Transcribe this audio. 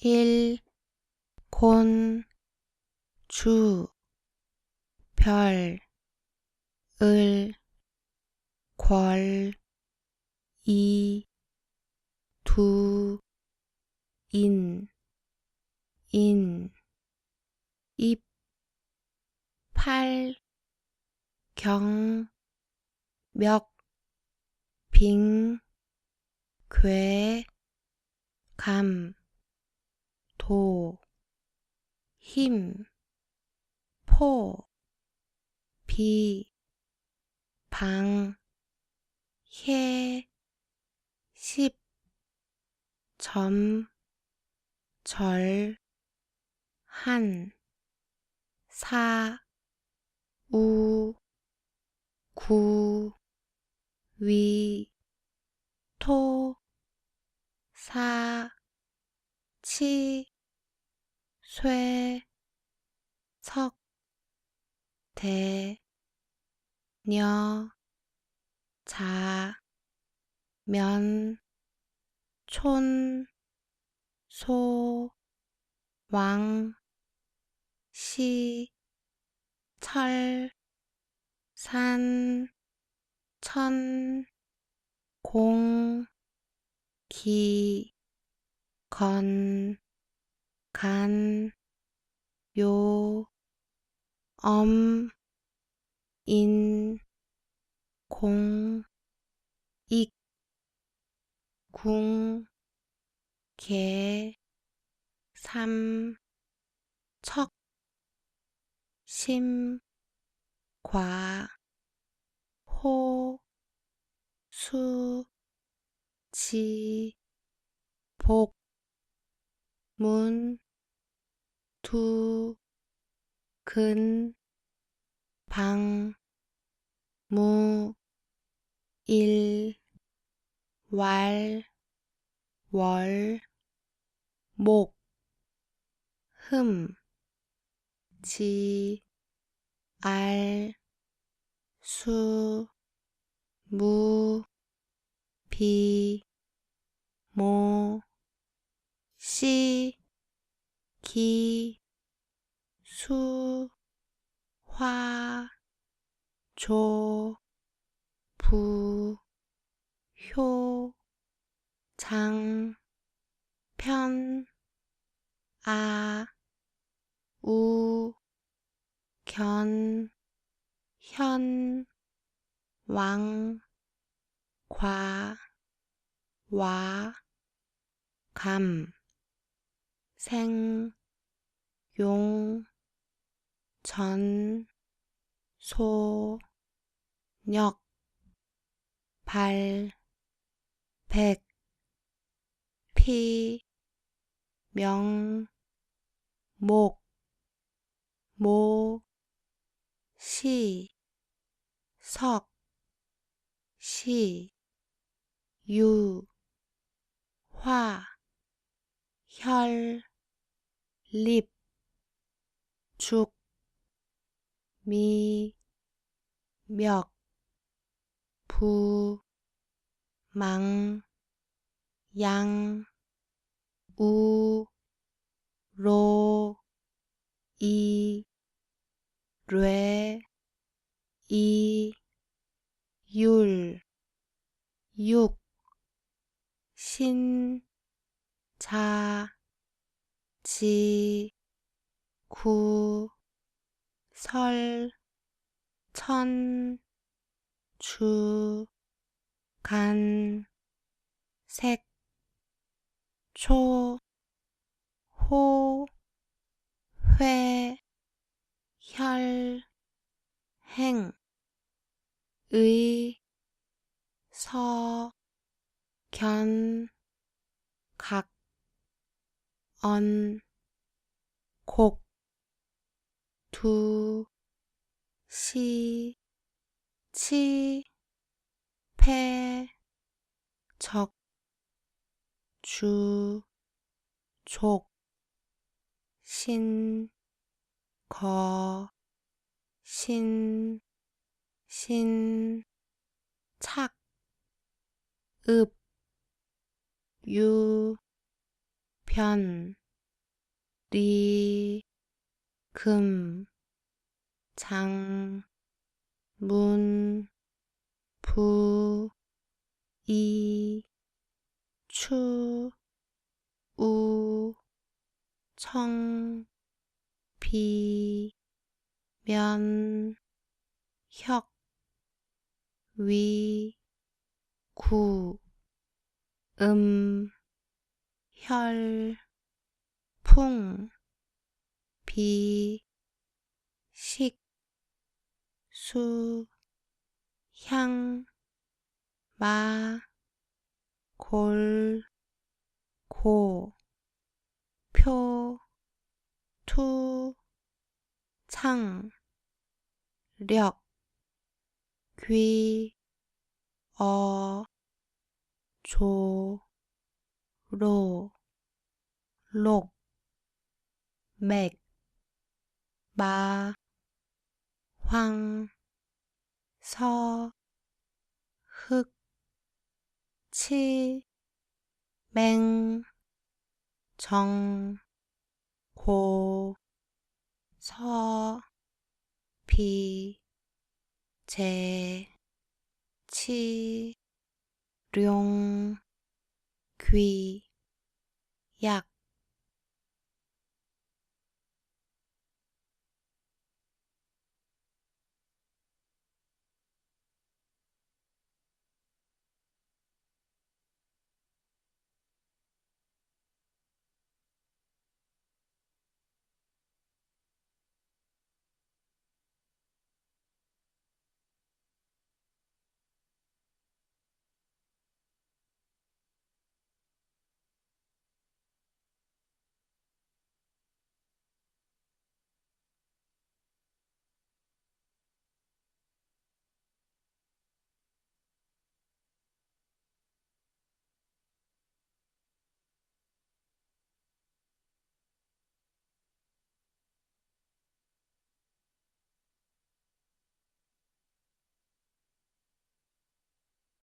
일, 곤, 주, 별, 을, 궐, 이, 두, 인, 인, 입, 팔, 경, 멱, 빙, 괴, 감, 도, 힘, 포, 비, 방, 해, 십, 점, 절, 한, 사, 우, 구, 위, 토, 사, 치, 쇠, 석, 대, 녀, 자, 면, 촌, 소, 왕, 시, 철, 산, 천, 공, 기, 건, 간, 요, 엄, 인, 공, 익, 궁, 개, 삼, 척, 심, 과, 호, 수, 지, 복, 문, 두, 근, 방, 무, 일, 왈, 월, 목, 흠, 지, 알, 수, 무, 비, 모, 시, 기, 수, 화, 조, 부, 효, 장, 편, 아, 우, 견, 현, 왕, 과, 와, 감, 생, 용, 전, 소, 역, 발, 백, 피, 명, 목, 모, 시, 석, 시, 유, 화, 혈, 립, 죽, 미, 멱, 부, 망, 양, 우, 로, 이, 뢰, 이, 율, 육, 신, 자, 지, 구, 설, 천, 주, 간, 색, 초, 호, 회, 혈, 행, 의, 서, 견, 각, 언, 곡, 두, 시, 치, 패, 적, 주, 족, 신, 거, 신, 신, 착, 읍, 유, 변, 리, 금, 장, 문, 부, 이, 추, 우, 청, 비, 면, 혁, 위, 구, 음, 혈, 풍, 비, 식, 수, 향, 마, 골, 고, 표, 투, 창, 력, 귀, 어, 조, 로, 록, 맥, 마, 황, 서, 흑, 치, 맹, 정, 고, 서, 비, 제, 치, 룡, 귀, 약,